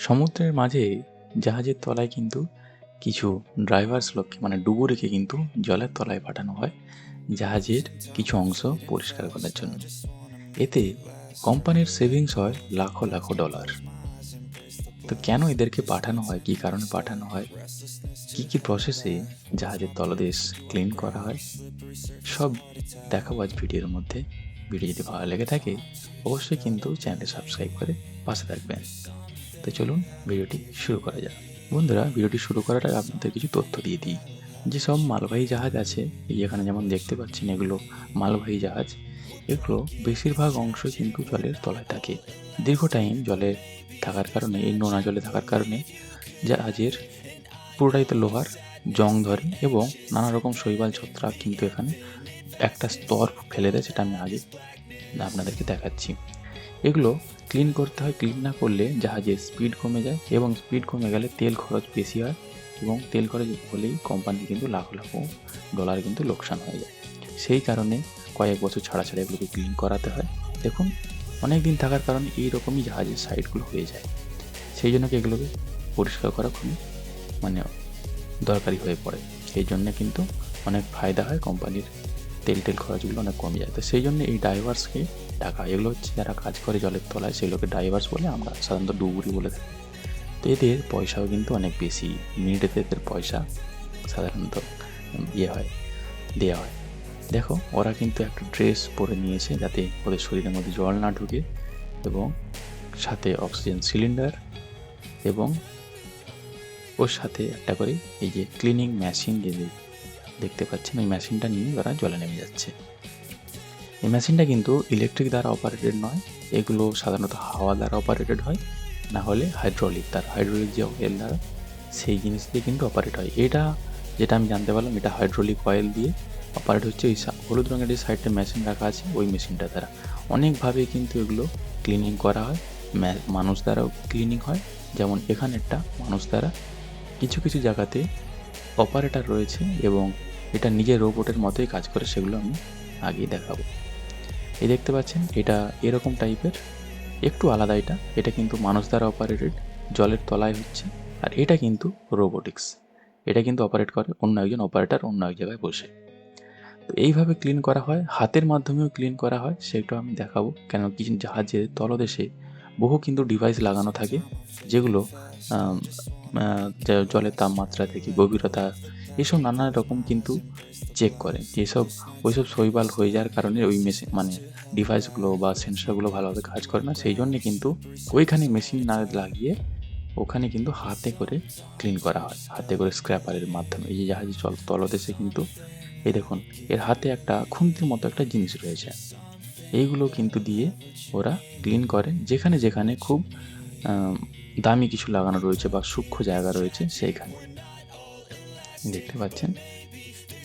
সমুদ্রের মাঝে জাহাজের তলায় কিন্তু কিছু ড্রাইভার্স লোককে মানে ডুবো রেখে কিন্তু জলের তলায় পাঠানো হয় জাহাজের কিছু অংশ পরিষ্কার করার জন্য। এতে কোম্পানির সেভিংস হয় লাখো লাখো ডলার। তো কেন এদেরকে পাঠানো হয়? কী কারণে পাঠানো হয়? কী কী প্রসেসে জাহাজের তলদেশ ক্লিন করা হয়? সব দেখাবো আজ ভিডিওর মধ্যে। ভিডিও যদি ভালো লেগে থাকে, অবশ্যই কিন্তু চ্যানেলটি সাবস্ক্রাইব করে পাশে থাকবেন। তো চলুন ভিডিওটি শুরু করা যাক। বন্ধুরা, ভিডিওটি শুরু করার আগে আপনাদের কিছু তথ্য দিয়ে দিই। যেসব মালবাহী জাহাজ আছে, এই যেখানে যেমন দেখতে পাচ্ছেন এগুলো মালবাহী জাহাজ, এগুলো বেশিরভাগ অংশ কিন্তু জলের তলায় থাকে। দীর্ঘ টাইম জলে থাকার কারণে, এই নোনা জলে থাকার কারণে জাহাজের পুরোটাই তো লোহার জং ধরে এবং নানা রকম শৈবাল ছত্রাক কিন্তু এখানে একটা স্তর ফেলে দেয়, সেটা আমি আগে আপনাদেরকে দেখাচ্ছি। এগুলো ক্লিন করতে হয় ক্লিন না করলে জাহাজের স্পিড কমে যায় এবং স্পিড কমে গেলে তেল খরচ বেশি হয় এবং তেল খরচ হলেই কোম্পানি কিন্তু লাখ লাখ ডলার কিন্তু লোকসান হয়ে যায়। সেই কারণে কয়েক বছর ছাড়া ছাড়া এগুলোকে ক্লিন করাতে হয়। দেখুন অনেক দিন থাকার কারণে এইরকমই জাহাজের সাইডগুলো হয়ে যায়। সেই জন্য এগুলোকে পরিষ্কার করা খুবই মানে দরকারি হয়ে পড়ে। সেই জন্য কিন্তু অনেক ফায়দা হয় কোম্পানির তেল টেল খরচগুলো অনেক কমে যায়। তো সেই জন্য এই ড্রাইভার্সকে টাকা এগুলো হচ্ছে যারা কাজ করে জলের তলায়, সেগুলোকে ড্রাইভার্স বলে আমরা সাধারণত ডুবুরি বলে থাকি। তো এদের পয়সাও কিন্তু অনেক বেশি মিনিটেতে এদের পয়সা সাধারণত ইয়ে হয় দেওয়া হয়। দেখো, ওরা কিন্তু একটা ড্রেস পরে নিয়েছে যাতে ওদের শরীরের মধ্যে জল না ঢুকে এবং সাথে অক্সিজেন সিলিন্ডার এবং ওর সাথে একটা করে এই যে ক্লিনিং মেশিন যে দেখতে পাচ্ছেন, ওই মেশিনটা নিয়ে ওরা জলে নেমে যাচ্ছে। এই মেশিনটা কিন্তু ইলেকট্রিক দ্বারা অপারেটেড নয়। এগুলো সাধারণত হাওয়া দ্বারা অপারেটেড হয়, না হলে হাইড্রোলিক দ্বারা হাইড্রোলিক যে অয়েল দ্বারা সেই জিনিস দিয়ে কিন্তু অপারেট হয়। এটা যেটা আমি জানতে পারলাম, এটা হাইড্রোলিক অয়েল দিয়ে অপারেট হচ্ছে। ওই হলুদ রঙের যে সাইডে মেশিন রাখা আছে, ওই মেশিনটা দ্বারা। অনেকভাবে কিন্তু এগুলো ক্লিনিং করা হয় মানুষ দ্বারাও ক্লিনিং হয়। যেমন এখানেরটা মানুষ দ্বারা কিছু কিছু জায়গাতে অপারেটর রয়েছে এবং এটা নিজের রোবটের মতোই কাজ করে, সেগুলো আমি আগেই দেখাবো। এই দেখতে পাচ্ছেন, এটা এরকম টাইপের, একটু আলাদা এটা। এটা কিন্তু মানুষ দ্বারা অপারেটেড জলের তলায় হচ্ছে। আর এটা কিন্তু রোবোটিক্স এটা কিন্তু অপারেট করে অন্য একজন অপারেটর অন্য এক জায়গায় বসে। তো এইভাবে ক্লিন করা হয়, হাতের মাধ্যমেও ক্লিন করা হয় সেটাও আমি দেখাবো। কেন কিছু জাহাজের তলদেশে বহু কিন্তু ডিভাইস লাগানো থাকে, যেগুলো জলের তাপমাত্রা থেকে গভীরতা, এসব নানা রকম কিন্তু চেক করে যেসব ওইসব শৈবাল হয়ে যাওয়ার কারণে ওই মেশিন মানে ডিভাইসগুলো বা সেন্সরগুলো ভালোভাবে কাজ করে না। সেই জন্যে কিন্তু ওইখানে মেশিন না লাগিয়ে ওখানে কিন্তু হাতে করে ক্লিন করা হয়। হাতে করে স্ক্র্যাপারের মাধ্যমে। এই যে জাহাজের জল তলদেশে কিন্তু, এই দেখুন, এর হাতে একটা খুন্তির মতো একটা জিনিস রয়েছে। এইগুলো কিন্তু দিয়ে ওরা ক্লিন করে যেখানে যেখানে খুব দামি কিছু লাগানো রয়েছে বা সূক্ষ্ম জায়গা রয়েছে সেইখানে। দেখতে পাচ্ছেন?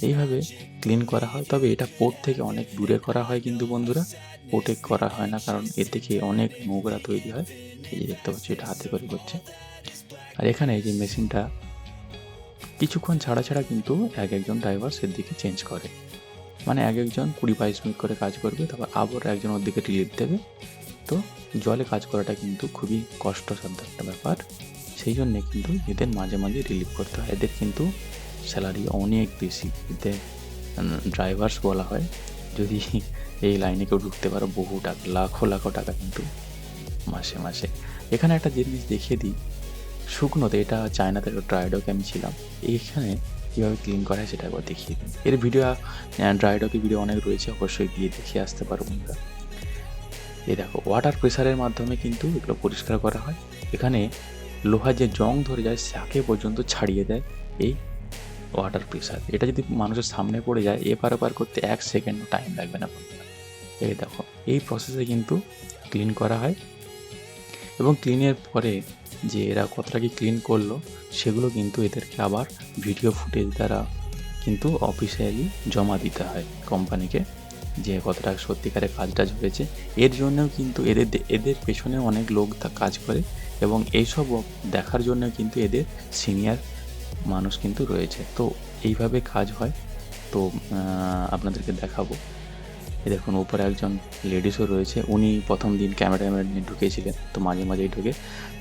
এইভাবে ক্লিন করা হয়। তবে এটা পোর্ট থেকে অনেক দূরে করা হয় কিন্তু বন্ধুরা পোর্টে করা হয় না কারণ এ থেকে অনেক নোংরা তৈরি হয়। এই যে দেখতে পাচ্ছি, এটা হাতে করে করছে। আর এখানে এই যে মেশিনটা, কিছুক্ষণ ছাড়া ছাড়া কিন্তু এক একজন ড্রাইভার সেদিকে চেঞ্জ করে। মানে এক একজন কুড়ি বাইশ মিনিট করে কাজ করবে, তারপর আবার একজন ওর দিকে রিলিফ দেবে। তো জলে কাজ করাটা কিন্তু খুবই কষ্টসাধ্য একটা ব্যাপার। সেই জন্যে কিন্তু এদের মাঝে মাঝে রিলিফ করতে হয়। এদের কিন্তু স্যালারি অনেক বেশি। এদের ড্রাইভার্স বলা হয়, যদি এই লাইনে কেউ ঢুকতে পারো, বহু টাকা, লাখো লাখো টাকা কিন্তু মাসে মাসে। এখানে একটা জিনিস দেখিয়ে দিই। শুকনোতে, এটা চায়নাতে ড্রাইডকে আমি ছিলাম। এইখানে কীভাবে ক্লিন করা হয় সেটা একবার দেখিয়ে দিই। এর ভিডিও ড্রাইডকের ভিডিও অনেক রয়েছে। অবশ্যই গিয়ে দেখিয়ে আসতে পারো বন্ধুরা। এই দেখো ওয়াটার প্রেসারের মাধ্যমে কিন্তু এগুলো পরিষ্কার করা হয়। এখানে লোহার যে জং ধরে যায় শাকে পর্যন্ত ছাড়িয়ে দেয় এই ওয়াটার প্রেসার এটা যদি মানুষের সামনে পড়ে যায়, এপার ওপার করতে এক সেকেন্ড টাইম লাগবে না। এই দেখো, এই প্রসেসে কিন্তু ক্লিন করা হয়। এবং ক্লিনের পরে যে এরা কতটা কি ক্লিন করল, সেগুলো কিন্তু এদেরকে আবার ভিডিও ফুটেজ দ্বারা কিন্তু অফিসিয়ালি জমা দিতে হয় কোম্পানিকে যে কতটা সত্যিকারের কাজ টাজ হয়েছে এর জন্যও কিন্তু এদের এদের পেছনে অনেক লোক কাজ করে এবং এইসব দেখার জন্য কিন্তু এদের সিনিয়র মানুষ কিন্তু রয়েছে। তো এইভাবে কাজ হয়। তো আপনাদেরকে দেখাবো। এ দেখুন, উপরে একজন লেডিসও রয়েছে। উনি প্রথম দিন ক্যামেরাম্যান নিয়ে ঢুকেছিলেন, তো মাঝে মাঝেই ঢুকে।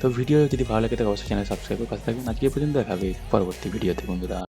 তো ভিডিও যদি ভালো লাগে তাহলে অবশ্যই চ্যানেল সাবস্ক্রাইব করে কাছে থাকবেন। আজকে পর্যন্ত দেখাবে পরবর্তী ভিডিওতে, বন্ধুরা।